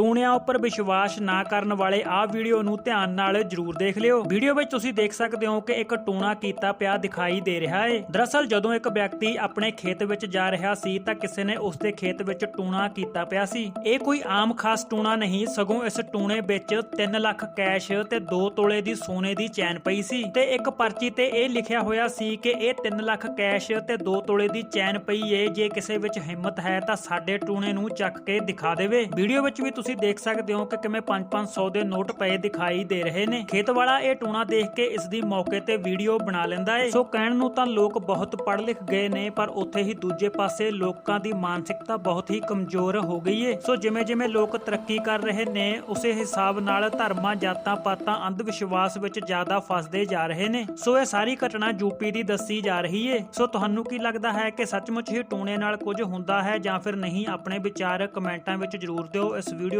ਟੂਣਿਆਂ ਉੱਪਰ ਵਿਸ਼ਵਾਸ ਨਾ ਕਰਨ ਵਾਲੇ ਆਹ ਵੀਡੀਓ ਨੂੰ ਧਿਆਨ ਨਾਲ ਜਰੂਰ ਦੇਖ ਲਿਓ। ਵੀਡੀਓ ਵਿੱਚ ਤੁਸੀਂ ਦੇਖ ਸਕਦੇ ਹੋ ਕਿ ਇੱਕ ਟੂਣਾ ਕੀਤਾ ਪਿਆ ਦਿਖਾਈ ਦੇ ਰਿਹਾ ਹੈ ਦਰਅਸਲ ਜਦੋਂ ਇੱਕ ਵਿਅਕਤੀ ਆਪਣੇ ਖੇਤ ਵਿੱਚ ਜਾ ਰਿਹਾ ਸੀ ਤਾਂ ਕਿਸੇ ਨੇ ਉਸ ਦੇ ਖੇਤ ਵਿੱਚ ਟੂਣਾ ਕੀਤਾ ਪਿਆ ਸੀ। ਇਹ ਕੋਈ ਆਮ ਖਾਸ ਟੂਣਾ ਨਹੀਂ, ਸਗੋਂ ਇਸ ਟੂਣੇ ਵਿੱਚ 3 ਲੱਖ ਕੈਸ਼ ਤੇ 2 ਤੋਲੇ ਦੀ ਸੋਨੇ ਦੀ ਚੈਨ ਪਈ ਸੀ ਤੇ ਇੱਕ ਪਰਚੀ ਤੇ ਇਹ ਲਿਖਿਆ ਹੋਇਆ ਸੀ ਕਿ ਇਹ 3 ਲੱਖ ਕੈਸ਼ ਤੇ 2 ਤੋਲੇ ਦੀ ਚੈਨ ਪਈ ਏ। ਜੇ ਕਿਸੇ ਵਿੱਚ ਹਿੰਮਤ ਹੈ ਤਾਂ ਸਾਡੇ ਟੂਣੇ ਨੂੰ ਚੱਕ ਕੇ ਦਿਖਾ ਦੇਵੇ। ਵੀਡੀਓ ਵਿੱਚ ਵੀ ਤੁਸੀਂ ਤੁਸੀਂ ਦੇਖ ਸਕਦੇ ਹੋ ਕਿ ਕਿਵੇਂ 5-500 ਦੇ ਨੋਟ ਪਏ ਦਿਖਾਈ ਦੇ ਰਹੇ ਨੇ। ਖੇਤ ਵਾਲਾ ਇਹ ਟੂਣਾ ਦੇਖ ਕੇ ਇਸ ਦੀ ਮੌਕੇ ਤੇ ਵੀਡੀਓ ਬਣਾ ਲੈਂਦਾ ਏ। ਸੋ ਕਹਿਣ ਨੂੰ ਤਾਂ ਲੋਕ ਬਹੁਤ ਪੜ੍ਹ ਲਿਖ ਗਏ ਨੇ, ਪਰ ਉੱਥੇ ਹੀ ਦੂਜੇ ਪਾਸੇ ਲੋਕਾਂ ਦੀ ਮਾਨਸਿਕਤਾ ਬਹੁਤ ਹੀ ਕਮਜ਼ੋਰ ਹੋ ਗਈ ਏ। ਸੋ ਜਿਵੇਂ ਜਿਵੇਂ ਲੋਕ ਤਰੱਕੀ ਕਰ ਰਹੇ ਨੇ, ਉਸੇ ਹਿਸਾਬ ਨਾਲ ਧਰਮਾਂ, ਜਾਤਾਂ, ਪਾਤਾਂ ਅੰਧ ਵਿਸ਼ਵਾਸ ਵਿੱਚ ਜ਼ਿਆਦਾ ਫਸਦੇ ਜਾ ਰਹੇ ਨੇ। ਸੋ ਇਹ ਸਾਰੀ ਘਟਨਾ ਯੂਪੀ ਦੀ ਦੱਸੀ ਜਾ ਰਹੀ ਏ। ਸੋ ਤੁਹਾਨੂੰ ਕੀ ਲੱਗਦਾ ਹੈ ਕਿ ਸੱਚਮੁੱਚ ਹੀ ਟੂਣੇ ਨਾਲ ਕੁਝ ਹੁੰਦਾ ਹੈ ਜਾਂ ਫਿਰ ਨਹੀਂ? ਆਪਣੇ ਵਿਚਾਰ ਕਮੈਂਟਾਂ ਵਿੱਚ ਜਰੂਰ ਦਿਓ। ਇਸ ਵੀਡੀਓ